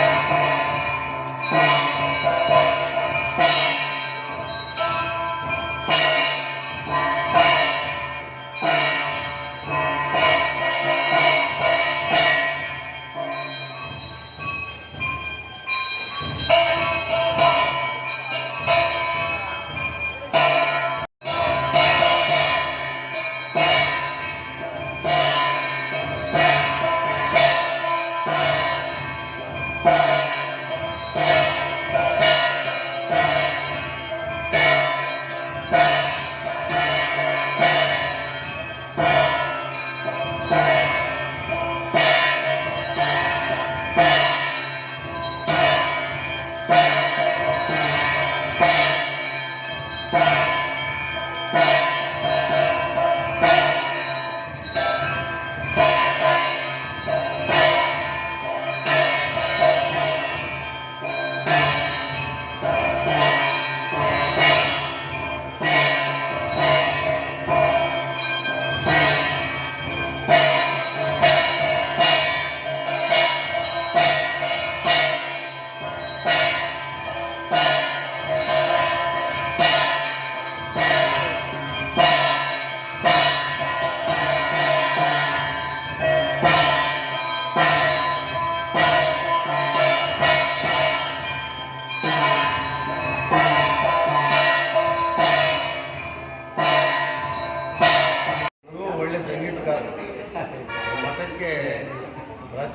Música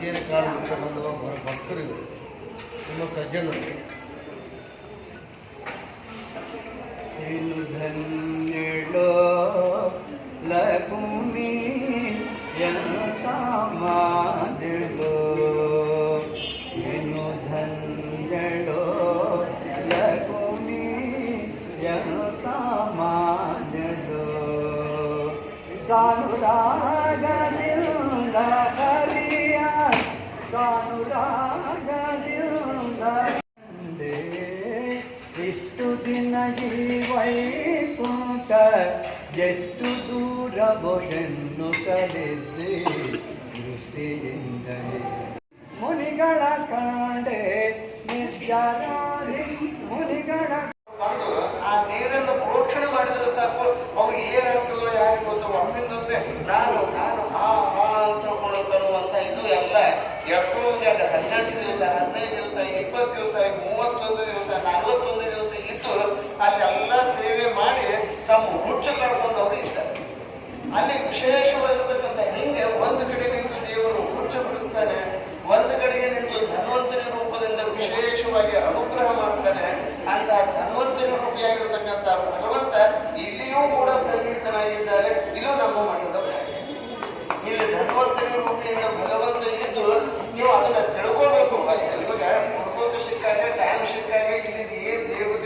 ಪ್ರಾಚೀನ ಕಾಲ ಸಂಬಂಧ ಭಕ್ತರಿಗೂ ನಿಮ್ಮ ಸಜ್ಜನರು ಧನ್ಯಳೋ ಲಕುಮಿ ಎಂತ ಮಾಡಿಳೋ ಏನು ಧನ್ಯಳೋ ಲಕುಮಿ ಎಂತ ಮಾಡಿಳೋ ಸಾನುರಾಗಲಿಲ್ಲ ಕಾನುರಾಗದಿಂದ ಎಷ್ಟು ದಿನ ಜೀವೈಕುಂಟ ಎಷ್ಟು ದೂರವೋ ಹೆಣ್ಣು ಕಲಿಸಿ ದೃಷ್ಟಿಯಿಂದಲೇ ಮುನಿಗಳ ಕಾಂಡೆ ನಿರ್ಜರಾರಿ ಮುನಿಗಳ ಬಂದು ಆ ನೀರನ್ನು ಪ್ರೋಕ್ಷಣೆ ಮಾಡಿದ್ರೆ ಸಾಕು ಅವ್ರಿಗೆ ಏನಾಗ್ತದೋ ಯಾರು ಗೊತ್ತು ಒಮ್ಮಿಂದೊಮ್ಮೆ ನಾನು ಎಷ್ಟೋ ಎರಡು ಹದಿನೆಂಟು ದಿವಸ, ಹದಿನೈದು ದಿವಸ, ಇಪ್ಪತ್ತು ದಿವಸ, ಮೂವತ್ತೊಂದು ದಿವಸ, ನಲವತ್ತೊಂದು ದಿವಸ ಇದ್ದು ಅಲ್ಲೆಲ್ಲ ಸೇವೆ ಮಾಡಿ ತಮ್ಮ ಹುಚ್ಚು ಕಳ್ಕೊಂಡವರು ಇದ್ದಾರೆ ಅಲ್ಲಿ ವಿಶೇಷವಾಗಿರ್ತಕ್ಕಂಥ ಹಿಂಗೆ ಒಂದು ಕಡೆ ನಿಂತು ದೇವರು ಹುಚ್ಚು ಬಿಡಿಸ್ತಾನೆ, ಒಂದು ಕಡೆಗೆ ನಿಂತು ಧನ್ವಂತರಿ ರೂಪದಿಂದ ವಿಶೇಷವಾಗಿ ಅನುಗ್ರಹ ಮಾಡ್ತಾನೆ. ಅಂತ ಧನ್ವಂತರಿ ರೂಪಿಯಾಗಿರ್ತಕ್ಕಂಥ ಭಗವಂತ ಇಲ್ಲಿಯೂ ಕೂಡ ಸನ್ನಿಹಿತನಾಗಿದ್ದಾರೆ ಇದು ನಮ್ಮ ಮಠದ. ಇಲ್ಲಿ ಭಗವಂತ ಇದ್ದು ನೀವು ಅದನ್ನ ತಿಳ್ಕೋಬೇಕು. ಇವಾಗ ಮುಡ್ಕೋತ ಸಿಕ್ಕಾಗ ಟೈಮ್ ಸಿಕ್ಕಾಗ ಇಲ್ಲಿ ಏನ್ ದೇವರು